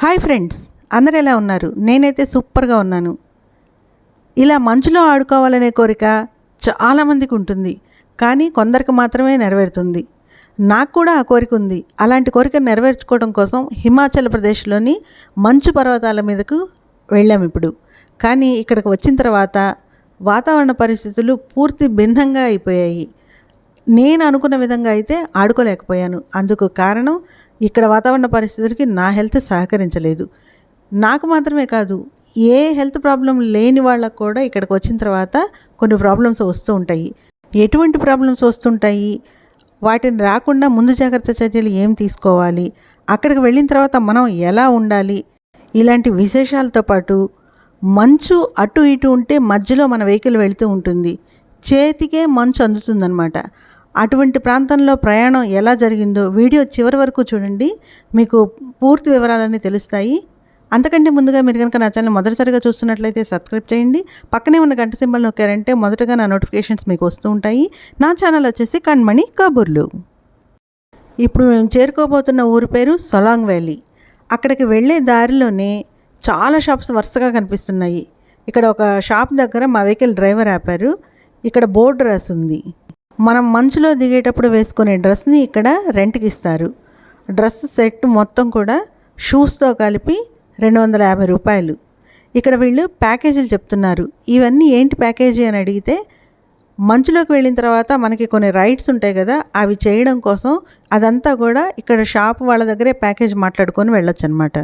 Hi friends అందరు ఎలా ఉన్నారు? నేనైతే సూపర్గా ఉన్నాను. ఇలా మంచులో ఆడుకోవాలనే కోరిక చాలామందికి ఉంటుంది కానీ కొందరికి మాత్రమే నెరవేరుతుంది. నాకు కూడా ఆ కోరిక ఉంది. అలాంటి కోరిక నెరవేర్చుకోవడం కోసం హిమాచల్ ప్రదేశ్లోని మంచు పర్వతాల మీదకు వెళ్ళాం ఇప్పుడు. కానీ ఇక్కడికి వచ్చిన తర్వాత వాతావరణ పరిస్థితులు పూర్తి భిన్నంగా అయిపోయాయి. నేను అనుకున్న విధంగా అయితే ఆడుకోలేకపోయాను. అందుకు కారణం ఇక్కడ వాతావరణ పరిస్థితులకి నా హెల్త్ సహకరించలేదు. నాకు మాత్రమే కాదు ఏ హెల్త్ ప్రాబ్లం లేని వాళ్ళకు కూడా ఇక్కడికి వచ్చిన తర్వాత కొన్ని ప్రాబ్లమ్స్ వస్తూ ఉంటాయి. ఎటువంటి ప్రాబ్లమ్స్ వస్తుంటాయి? వాటిని రాకుండా ముందు జాగ్రత్త చర్యలు ఏం తీసుకోవాలి? అక్కడికి వెళ్ళిన తర్వాత మనం ఎలా ఉండాలి? ఇలాంటి విశేషాలతో పాటు మంచు అటు ఇటు ఉంటే మధ్యలో మన వెహికల్ వెళుతూ ఉంటుంది. చేతికే మంచు అందుతుందన్నమాట. అటువంటి ప్రాంతంలో ప్రయాణం ఎలా జరిగిందో వీడియో చివరి వరకు చూడండి. మీకు పూర్తి వివరాలన్నీ తెలుస్తాయి. అంతకంటే ముందుగా మీరు కనుక నా ఛానల్ మొదటిసారిగా చూస్తున్నట్లయితే సబ్స్క్రైబ్ చేయండి. పక్కనే ఉన్న గంట సింబల్ నొక్కారంటే మొదటగా నా నోటిఫికేషన్స్ మీకు వస్తూ ఉంటాయి. నా ఛానల్ వచ్చేసి కణ్మణి కబుర్లు. ఇప్పుడు మేము చేరుకోబోతున్న ఊరి పేరు సొలాంగ్ వ్యాలీ. అక్కడికి వెళ్ళే దారిలోనే చాలా షాప్స్ వరుసగా కనిపిస్తున్నాయి. ఇక్కడ ఒక షాప్ దగ్గర మా వెహికల్ డ్రైవర్ ఆపారు. ఇక్కడ బోర్డు రాసి ఉంది మనం మంచులో దిగేటప్పుడు వేసుకునే డ్రెస్ని ఇక్కడ రెంట్కి ఇస్తారు డ్రెస్ సెట్ మొత్తం కూడా షూస్తో కలిపి రెండు వందల యాభై రూపాయలు. ఇక్కడ వీళ్ళు ప్యాకేజీలు చెప్తున్నారు. ఇవన్నీ ఏంటి ప్యాకేజీ అని అడిగితే మంచులోకి వెళ్ళిన తర్వాత మనకి కొన్ని రైడ్స్ ఉంటాయి కదా అవి చేయడం కోసం అదంతా కూడా ఇక్కడ షాప్ వాళ్ళ దగ్గరే ప్యాకేజ్ మాట్లాడుకొని వెళ్ళొచ్చు అనమాట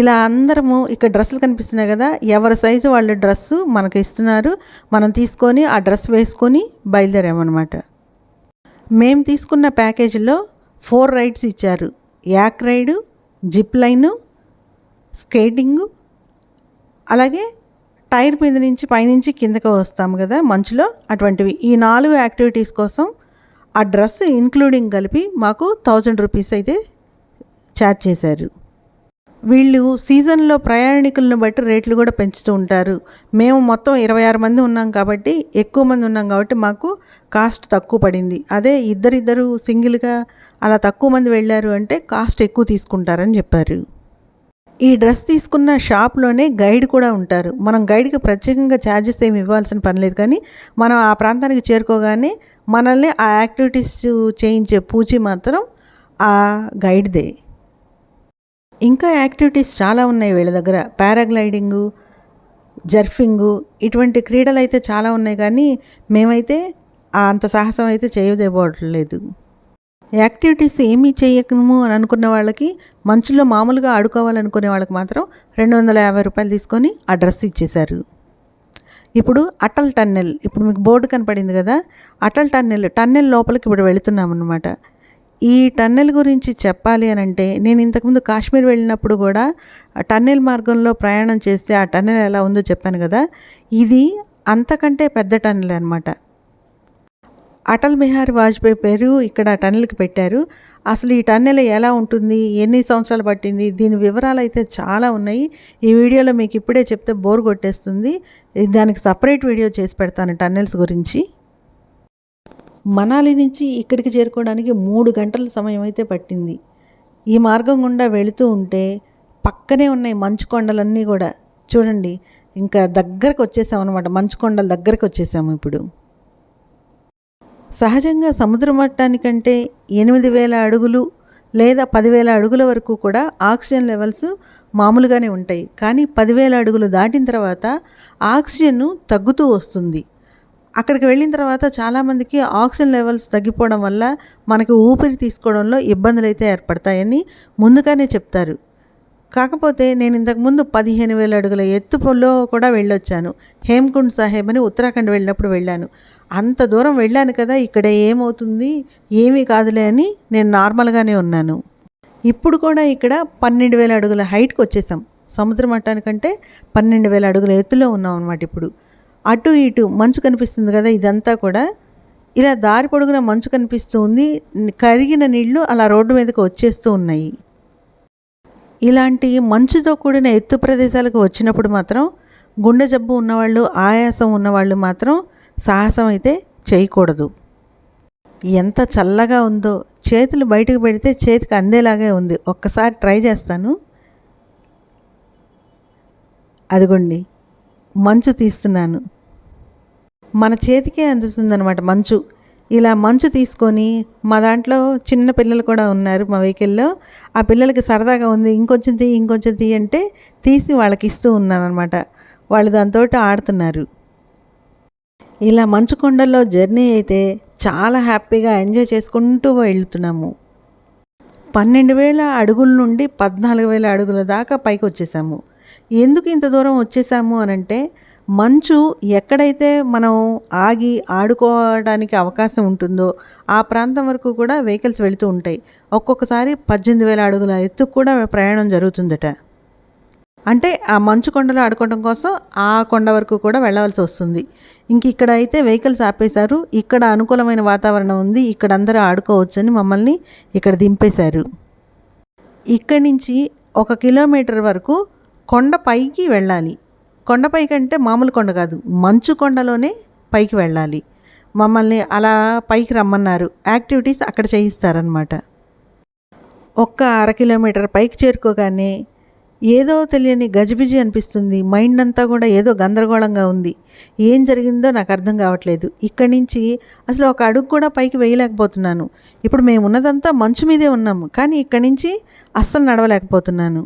ఇలా అందరము ఇక్కడ డ్రెస్సులు కనిపిస్తున్నాయి కదా ఎవరి సైజు వాళ్ళ డ్రెస్సు మనకి ఇస్తున్నారు. మనం తీసుకొని ఆ డ్రెస్ వేసుకొని బయలుదేరామన్నమాట. మేము తీసుకున్న ప్యాకేజీలో ఫోర్ రైడ్స్ ఇచ్చారు. Yak ride zip line skating అలాగే టైర్ మీద నుంచి పైనుంచి కిందకు వస్తాము కదా మంచులో అటువంటివి. ఈ నాలుగు యాక్టివిటీస్ కోసం ఆ డ్రెస్ ఇంక్లూడింగ్ కలిపి మాకు థౌజండ్ రూపీస్ అయితే ఛార్జ్ చేశారు. వీళ్ళు సీజన్లో ప్రయాణికులను బట్టి రేట్లు కూడా పెంచుతూ ఉంటారు. మేము మొత్తం ఇరవై ఆరు మంది ఉన్నాం కాబట్టి ఎక్కువ మంది ఉన్నాం కాబట్టి మాకు కాస్ట్ తక్కువ పడింది. అదే ఇద్దరిద్దరు సింగిల్గా అలా తక్కువ మంది వెళ్ళారు అంటే కాస్ట్ ఎక్కువ తీసుకుంటారని చెప్పారు. ఈ డ్రెస్ తీసుకున్న షాప్లోనే గైడ్ కూడా ఉంటారు. మనం గైడ్కి ప్రత్యేకంగా ఛార్జెస్ ఏమి ఇవ్వాల్సిన పని లేదు కానీ మనం ఆ ప్రాంతానికి చేరుకోగానే మనల్ని ఆ యాక్టివిటీస్ చేయించే పూచి మాత్రం ఆ గైడ్దే. ఇంకా యాక్టివిటీస్ చాలా ఉన్నాయి వీళ్ళ దగ్గర. పారాగ్లైడింగు జర్ఫింగు ఇటువంటి క్రీడలు అయితే చాలా ఉన్నాయి కానీ మేమైతే అంత సాహసం అయితే చేయదేపోవట్లేదు యాక్టివిటీస్ ఏమీ చేయకము అని అనుకున్న వాళ్ళకి మంచులో మామూలుగా ఆడుకోవాలనుకునే వాళ్ళకి మాత్రం రెండు వందల యాభై రూపాయలు తీసుకొని ఆ డ్రెస్ ఇచ్చేశారు. ఇప్పుడు అటల్ టన్నెల్ ఇప్పుడు మీకు బోర్డు కనపడింది కదా అటల్ టన్నెల్ టన్నెల్ లోపలికి ఇప్పుడు వెళుతున్నాం అనమాట ఈ టన్నెల్ గురించి చెప్పాలి అని అంటే నేను ఇంతకుముందు కాశ్మీర్ వెళ్ళినప్పుడు కూడా టన్నెల్ మార్గంలో ప్రయాణం చేస్తే ఆ టన్నెల్ ఎలా ఉందో చెప్పాను కదా. ఇది అంతకంటే పెద్ద టన్నెల్ అనమాట అటల్ బిహారీ వాజ్పేయి పేరు ఇక్కడ టన్నెల్కి పెట్టారు. అసలు ఈ టన్నెల్ ఎలా ఉంటుంది ఎన్ని సంవత్సరాలు పట్టింది దీని వివరాలు అయితే చాలా ఉన్నాయి. ఈ వీడియోలో మీకు ఇప్పుడే చెప్తే బోర్ కొట్టేస్తుంది. దానికి సపరేట్ వీడియో చేసి పెడతాను టన్నెల్స్ గురించి. మనాలి నుంచి ఇక్కడికి చేరుకోవడానికి మూడు గంటల సమయం అయితే పట్టింది. ఈ మార్గం గుండా వెళుతూ ఉంటే పక్కనే ఉన్నాయి మంచు కొండలన్నీ కూడా. చూడండి ఇంకా దగ్గరకు వచ్చేసాం అనమాట మంచు కొండల దగ్గరకు వచ్చేసాము ఇప్పుడు. సహజంగా సముద్ర మట్టానికంటే ఎనిమిది వేల అడుగులు లేదా పదివేల అడుగుల వరకు కూడా ఆక్సిజన్ లెవెల్స్ మామూలుగానే ఉంటాయి. కానీ పదివేల అడుగులు దాటిన తర్వాత ఆక్సిజన్ తగ్గుతూ వస్తుంది. అక్కడికి వెళ్ళిన తర్వాత చాలామందికి ఆక్సిజన్ లెవెల్స్ తగ్గిపోవడం వల్ల మనకి ఊపిరి తీసుకోవడంలో ఇబ్బందులు అయితే ఏర్పడతాయని ముందుగానే చెప్తారు. కాకపోతే నేను ఇంతకుముందు పదిహేను వేల అడుగుల ఎత్తులో కూడా వెళ్ళొచ్చాను. హేమ్కుండ్ సాహెబ్ అని ఉత్తరాఖండ్ వెళ్ళినప్పుడు వెళ్ళాను. అంత దూరం వెళ్ళాను కదా ఇక్కడ ఏమవుతుంది ఏమీ కాదులే అని నేను నార్మల్గానే ఉన్నాను. ఇప్పుడు కూడా ఇక్కడ పన్నెండు వేల అడుగుల హైట్కి వచ్చేసాం. సముద్ర మట్టానికంటే పన్నెండు వేల అడుగుల ఎత్తులో ఉన్నాం అనమాట ఇప్పుడు. అటు ఇటు మంచు కనిపిస్తుంది కదా ఇదంతా కూడా. ఇలా దారి పొడుగున మంచు కనిపిస్తూ ఉంది కరిగిన నీళ్ళు అలా రోడ్డు మీదకు వచ్చేస్తూ ఉన్నాయి. ఇలాంటి మంచుతో కూడిన ఎత్తు ప్రదేశాలకు వచ్చినప్పుడు మాత్రం గుండె జబ్బు ఉన్నవాళ్ళు ఆయాసం ఉన్నవాళ్ళు మాత్రం సాహసం అయితే చేయకూడదు. ఎంత చల్లగా ఉందో చేతులు బయటకు పెడితే చేతికి అందేలాగే ఉంది. ఒక్కసారి ట్రై చేస్తాను. అదిగోండి మంచు తీస్తున్నాను. మన చేతికే అందుతుందన్నమాట మంచు. ఇలా మంచు తీసుకొని మా దాంట్లో చిన్న పిల్లలు కూడా ఉన్నారు మా వెహికల్లో. ఆ పిల్లలకి సరదాగా ఉంది ఇంకొంచెం తీ ఇంకొంచెం తీ అంటే తీసి వాళ్ళకి ఇస్తూ ఉన్నాను అనమాట వాళ్ళు దాంతో ఆడుతున్నారు. ఇలా మంచు కొండల్లో జర్నీ అయితే చాలా హ్యాపీగా ఎంజాయ్ చేసుకుంటూ వెళ్తున్నాము. పన్నెండు వేల అడుగుల నుండి పద్నాలుగు వేల అడుగుల దాకా పైకి వచ్చేసాము. ఎందుకు ఇంత దూరం వచ్చేసాము అని అంటే మంచు ఎక్కడైతే మనం ఆగి ఆడుకోవడానికి అవకాశం ఉంటుందో ఆ ప్రాంతం వరకు కూడా వెహికల్స్ వెళుతూ ఉంటాయి. ఒక్కొక్కసారి పద్దెనిమిది వేల అడుగుల ఎత్తుకు కూడా ప్రయాణం జరుగుతుందట. అంటే ఆ మంచు కొండలో ఆడుకోవడం కోసం ఆ కొండ వరకు కూడా వెళ్ళవలసి వస్తుంది. ఇంక ఇక్కడ అయితే వెహికల్స్ ఆపేశారు. ఇక్కడ అనుకూలమైన వాతావరణం ఉంది. ఇక్కడ అందరూ ఆడుకోవచ్చని మమ్మల్ని ఇక్కడ దింపేశారు. ఇక్కడి నుంచి ఒక కిలోమీటర్ వరకు కొండ పైకి వెళ్ళాలి. కొండపై కంటే మామూలు కొండ కాదు. మంచు కొండలోనే పైకి వెళ్ళాలి. మమ్మల్ని అలా పైకి రమ్మన్నారు. యాక్టివిటీస్ అక్కడ చేయిస్తారనమాట ఒక్క అర కిలోమీటర్ పైకి చేరుకోగానే ఏదో తెలియని గజిబిజి అనిపిస్తుంది. మైండ్ అంతా కూడా ఏదో గందరగోళంగా ఉంది. ఏం జరిగిందో నాకు అర్థం కావట్లేదు. ఇక్కడి నుంచి అసలు ఒక అడుగు కూడా పైకి వేయలేకపోతున్నాను. ఇప్పుడు మేము ఉన్నదంతా మంచు మీదే ఉన్నాము. కానీ ఇక్కడి నుంచి అస్సలు నడవలేకపోతున్నాను.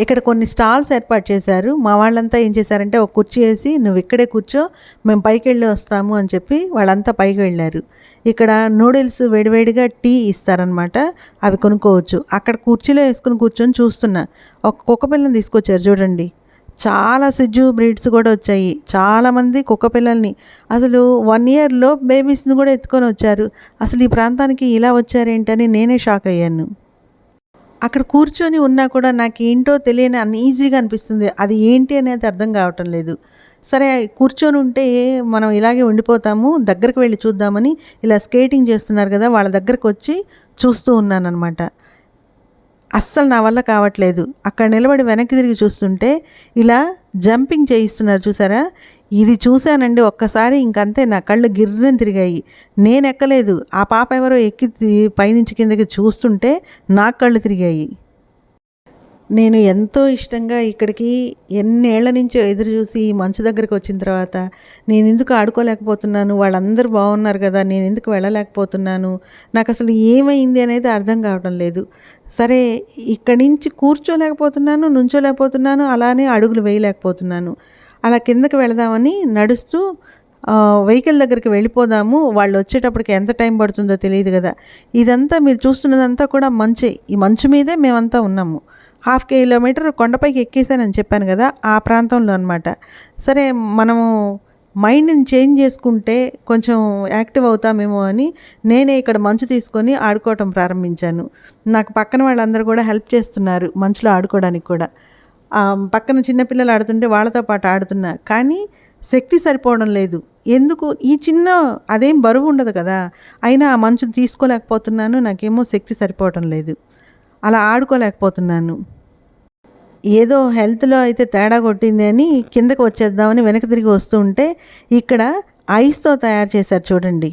ఇక్కడ కొన్ని స్టాల్స్ ఏర్పాటు చేశారు. మా వాళ్ళంతా ఏం చేశారంటే ఒక కుర్చీ వేసి నువ్వు ఇక్కడే కూర్చో మేము పైకి వెళ్ళి వస్తాము అని చెప్పి వాళ్ళంతా పైకి వెళ్ళారు. ఇక్కడ నూడిల్స్ వేడివేడిగా టీ ఇస్తారనమాట అవి కొనుక్కోవచ్చు. అక్కడ కుర్చీలో వేసుకుని కూర్చొని చూస్తున్నా. ఒక కుక్క పిల్లని తీసుకొచ్చారు చూడండి. చాలా సిజ్జు బ్రీడ్స్ కూడా వచ్చాయి. చాలామంది కుక్క పిల్లల్ని. అసలు వన్ ఇయర్లో బేబీస్ని కూడా ఎత్తుకొని వచ్చారు. అసలు ఈ ప్రాంతానికి ఇలా వచ్చారేంటని నేనే షాక్ అయ్యాను. అక్కడ కూర్చొని ఉన్నా కూడా నాకు ఏంటో తెలియని అన్ఈజీగా అనిపిస్తుంది. అది ఏంటి అనేది అర్థం కావటం లేదు. సరే కూర్చొని ఉంటే మనం ఇలాగే ఉండిపోతాము దగ్గరికి వెళ్ళి చూద్దామని ఇలా స్కేటింగ్ చేస్తున్నారు కదా వాళ్ళ దగ్గరకు వచ్చి చూస్తూ ఉన్నానన్నమాట. అస్సలు నా వల్ల కావట్లేదు. అక్కడ నిలబడి వెనక్కి తిరిగి చూస్తుంటే ఇలా జంపింగ్ చేయిస్తున్నారు చూసారా? ఇది చూశానండి ఒక్కసారి ఇంకంతే నా కళ్ళు గిర్రని తిరిగాయి. నేను ఎక్కలేదు ఆ పాప ఎవరో ఎక్కి పైనుంచి కిందకి చూస్తుంటే నాకు కళ్ళు తిరిగాయి. నేను ఎంతో ఇష్టంగా ఇక్కడికి ఎన్నేళ్ళ నుంచో ఎదురు చూసి ఈ మంచు దగ్గరికి వచ్చిన తర్వాత నేను ఎందుకు ఆడుకోలేకపోతున్నాను? వాళ్ళందరూ బాగున్నారు కదా నేను ఎందుకు వెళ్ళలేకపోతున్నాను? నాకు అసలు ఏమైంది అనేది అర్థం కావడం లేదు. సరే ఇక్కడి నుంచి కూర్చోలేకపోతున్నాను నుంచోలేకపోతున్నాను అలానే అడుగులు వేయలేకపోతున్నాను. అలా కిందకి వెళదామని నడుస్తూ వెహికల్ దగ్గరికి వెళ్ళిపోదాము. వాళ్ళు వచ్చేటప్పటికి ఎంత టైం పడుతుందో తెలియదు కదా. ఇదంతా మీరు చూస్తున్నదంతా కూడా మంచే. ఈ మంచు మీదే మేమంతా ఉన్నాము. హాఫ్ కిలోమీటర్ కొండపైకి ఎక్కేసానని చెప్పాను కదా ఆ ప్రాంతంలో అనమాట సరే మనము మైండ్ని చేంజ్ చేసుకుంటే కొంచెం యాక్టివ్ అవుతామేమో అని నేనే ఇక్కడ మంచు తీసుకొని ఆడుకోవటం ప్రారంభించాను. నాకు పక్కన వాళ్ళందరూ కూడా హెల్ప్ చేస్తున్నారు మంచులో ఆడుకోవడానికి కూడా. పక్కన చిన్నపిల్లలు ఆడుతుంటే వాళ్ళతో పాటు ఆడుతున్నా. కానీ శక్తి సరిపోవడం లేదు. ఎందుకు? ఈ చిన్న అదేం బరువు ఉండదు కదా. అయినా ఆ మంచుని తీసుకోలేకపోతున్నాను నాకేమో శక్తి సరిపోవటం లేదు. అలా ఆడుకోలేకపోతున్నాను. ఏదో హెల్త్లో అయితే తేడా కొట్టింది అని కిందకి వచ్చేద్దామని వెనక తిరిగి వస్తూ ఉంటే ఇక్కడ ఐస్తో తయారు చేశారు చూడండి.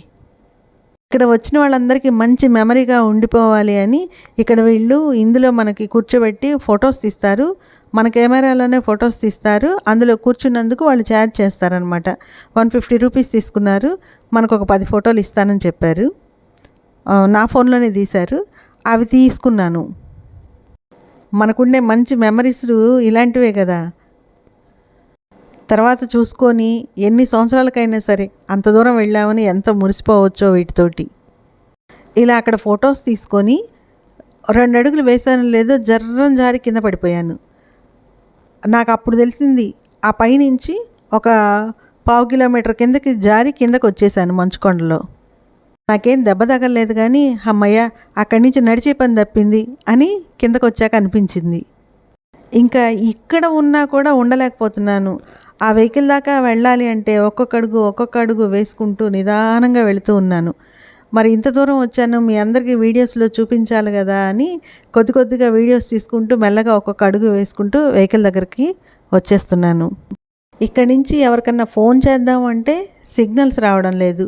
ఇక్కడ వచ్చిన వాళ్ళందరికీ మంచి మెమరీగా ఉండిపోవాలి అని ఇక్కడ వీళ్ళు ఇందులో మనకి కూర్చోబెట్టి ఫొటోస్ తీస్తారు. మన కెమెరాలోనే ఫొటోస్ తీస్తారు. అందులో కూర్చున్నందుకు వాళ్ళు ఛార్జ్ చేస్తారనమాట వన్ ఫిఫ్టీ రూపీస్ తీసుకున్నారు. మనకు ఒక పది ఫోటోలు ఇస్తానని చెప్పారు. నా ఫోన్లోనే తీశారు. అవి తీసుకున్నాను. మనకుండే మంచి మెమరీస్ ఇలాంటివే కదా. తర్వాత చూసుకొని ఎన్ని సంవత్సరాలకైనా సరే అంత దూరం వెళ్ళామని ఎంత మురిసిపోవచ్చో వీటితోటి. ఇలా అక్కడ ఫొటోస్ తీసుకొని రెండు అడుగులు వేసాను లేదో జర్రం జారి కింద పడిపోయాను. నాకు అప్పుడు తెలిసింది ఆ పైనుంచి ఒక పావు కిలోమీటర్ కిందకి జారి కిందకు వచ్చేసాను మంచుకొండలో. నాకేం దెబ్బ తగలలేదు కానీ అమ్మయ్య అక్కడి నుంచి నడిచే పని తప్పింది అని కిందకు వచ్చాక అనిపించింది. ఇంకా ఇక్కడ ఉన్నా కూడా ఉండలేకపోతున్నాను. ఆ వెహికల్ దాకా వెళ్ళాలి అంటే ఒక్కొక్క అడుగు ఒక్కొక్క అడుగు వేసుకుంటూ నిదానంగా వెళుతూ ఉన్నాను. మరి ఇంత దూరం వచ్చాను మీ అందరికీ వీడియోస్లో చూపించాలి కదా అని కొద్ది కొద్దిగా వీడియోస్ తీసుకుంటూ మెల్లగా ఒక్కొక్క అడుగు వేసుకుంటూ వెహికల్ దగ్గరికి వచ్చేస్తున్నాను. ఇక్కడి నుంచి ఎవరికన్నా ఫోన్ చేద్దాం అంటే సిగ్నల్స్ రావడం లేదు.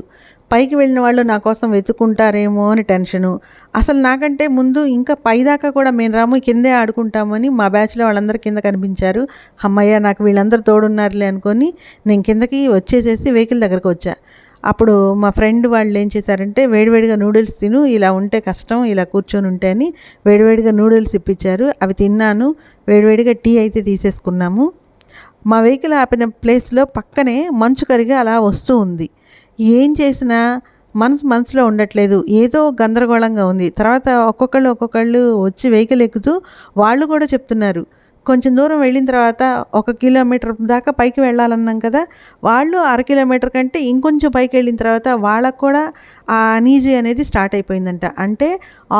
పైకి వెళ్ళిన వాళ్ళు నా కోసం వెతుక్కుంటారేమో అని టెన్షను. అసలు నాకంటే ముందు ఇంకా పైదాకా కూడా మేము రాము కిందే ఆడుకుంటామని మా బ్యాచ్లో వాళ్ళందరూ కింద కనిపించారు. అమ్మయ్య నాకు వీళ్ళందరూ తోడున్నారులే అనుకొని నేను కిందకి వచ్చేసేసి వెహికల్ దగ్గరకు వచ్చా. అప్పుడు మా ఫ్రెండ్ వాళ్ళు ఏం చేశారంటే వేడివేడిగా నూడిల్స్ తిను ఇలా ఉంటే కష్టం ఇలా కూర్చొని ఉంటే అని వేడివేడిగా నూడిల్స్ ఇప్పించారు. అవి తిన్నాను వేడివేడిగా టీ అయితే తీసేసుకున్నాము. మా వెహికల్ ఆపిన ప్లేస్లో పక్కనే మంచు కరిగి అలా వస్తూ ఉంది. ఏం చేసినా మనసు మనసులో ఉండట్లేదు. ఏదో గందరగోళంగా ఉంది. తర్వాత ఒక్కొక్కళ్ళు ఒక్కొక్కళ్ళు వచ్చి వెహికల్ ఎక్కుతూ వాళ్ళు కూడా చెప్తున్నారు కొంచెం దూరం వెళ్ళిన తర్వాత ఒక కిలోమీటర్ దాకా పైకి వెళ్ళాలన్నాం కదా వాళ్ళు అర కిలోమీటర్ కంటే ఇంకొంచెం పైకి వెళ్ళిన తర్వాత వాళ్ళకు కూడా ఆ అనీజీ అనేది స్టార్ట్ అయిపోయిందంట. అంటే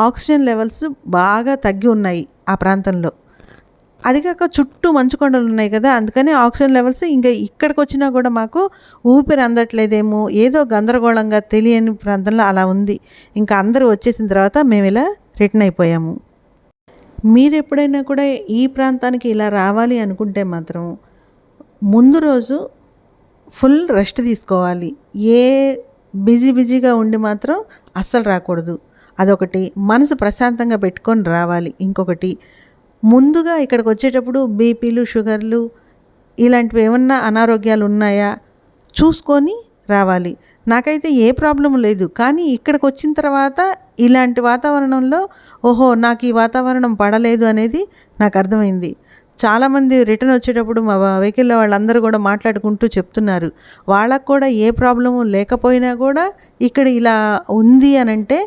ఆక్సిజన్ లెవెల్స్ బాగా తగ్గి ఉన్నాయి ఆ ప్రాంతంలో. అది కాక చుట్టూ మంచు కొండలు ఉన్నాయి కదా అందుకని ఆక్సిజన్ లెవెల్స్ ఇంకా ఇక్కడికి వచ్చినా కూడా మాకు ఊపిరి అందట్లేదేమో ఏదో గందరగోళంగా తెలియని ప్రాంతంలో అలా ఉంది. ఇంకా అందరూ వచ్చేసిన తర్వాత మేము ఇలా రిటర్న్ అయిపోయాము. మీరు ఎప్పుడైనా కూడా ఈ ప్రాంతానికి ఇలా రావాలి అనుకుంటే మాత్రం ముందు రోజు ఫుల్ రెస్ట్ తీసుకోవాలి. ఏ బిజీ బిజీగా ఉండి మాత్రం అస్సలు రాకూడదు. అదొకటి. మనసు ప్రశాంతంగా పెట్టుకొని రావాలి. ఇంకొకటి. ముందుగా ఇక్కడికి వచ్చేటప్పుడు బీపీలు షుగర్లు ఇలాంటివి ఏమన్నా అనారోగ్యాలు ఉన్నాయా? చూసుకొని రావాలి. నాకైతే ఏ ప్రాబ్లం లేదు. కానీ ఇక్కడికి వచ్చిన తర్వాత ఇలాంటి వాతావరణంలో ఓహో నాకు ఈ వాతావరణం పడలేదు అనేది నాకు అర్థమైంది. చాలామంది రిటర్న్ వచ్చేటప్పుడు మా వెహికల్లో వాళ్ళందరూ కూడా మాట్లాడుకుంటూ చెప్తున్నారు. వాళ్ళకు కూడా ఏ ప్రాబ్లము లేకపోయినా కూడా ఇక్కడ ఇలా ఉంది అని అంటే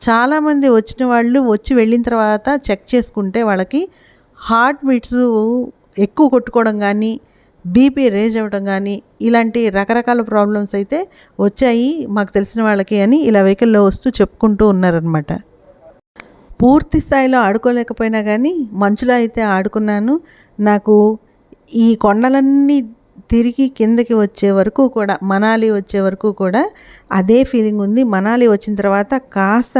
చాలామంది వచ్చిన వాళ్ళు వచ్చి వెళ్ళిన తర్వాత చెక్ చేసుకుంటే వాళ్ళకి హార్ట్ బీట్స్ ఎక్కువ కొట్టుకోవడం కానీ బీపీ రేజ్ అవ్వడం కానీ ఇలాంటి రకరకాల ప్రాబ్లమ్స్ అయితే వచ్చాయి మాకు తెలిసిన వాళ్ళకి అని ఇలా వెహికల్లో వస్తూ చెప్పుకుంటూ ఉన్నారనమాట పూర్తి స్థాయిలో ఆడుకోలేకపోయినా కానీ మంచులో అయితే ఆడుకున్నాను. నాకు ఈ కొండలన్నీ తిరిగి కిందకి వచ్చే వరకు కూడా మనాలి వచ్చే వరకు కూడా అదే ఫీలింగ్ ఉంది. మనాలి వచ్చిన తర్వాత కాస్త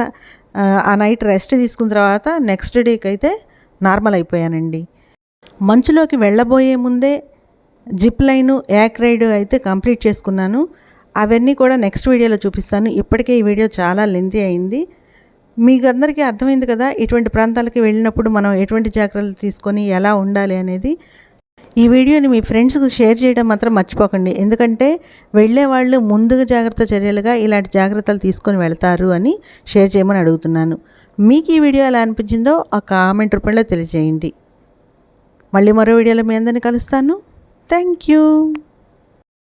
ఆ నైట్ రెస్ట్ తీసుకున్న తర్వాత నెక్స్ట్ డేకి అయితే నార్మల్ అయిపోయానండి. మంచులోకి వెళ్ళబోయే ముందే జిప్ లైను యాక్ రైడ్ అయితే కంప్లీట్ చేసుకున్నాను. అవన్నీ కూడా నెక్స్ట్ వీడియోలో చూపిస్తాను. ఇప్పటికే ఈ వీడియో చాలా లెంతీ అయింది. మీకు అందరికీ అర్థమైంది కదా ఇటువంటి ప్రాంతాలకి వెళ్ళినప్పుడు మనం ఎటువంటి జాగ్రత్తలు తీసుకొని ఎలా ఉండాలి అనేది. ఈ వీడియోని మీ ఫ్రెండ్స్కి షేర్ చేయడం మాత్రం మర్చిపోకండి. ఎందుకంటే వెళ్ళే వాళ్ళు ముందుగా జాగ్రత్త చర్యలుగా ఇలాంటి జాగ్రత్తలు తీసుకొని వెళ్తారు అని షేర్ చేయమని అడుగుతున్నాను. మీకు ఈ వీడియో ఎలా అనిపించిందో ఆ కామెంట్ రూపంలో తెలియజేయండి. మళ్ళీ మరో వీడియోలో మీ అందరిని కలుస్తాను. Thank you.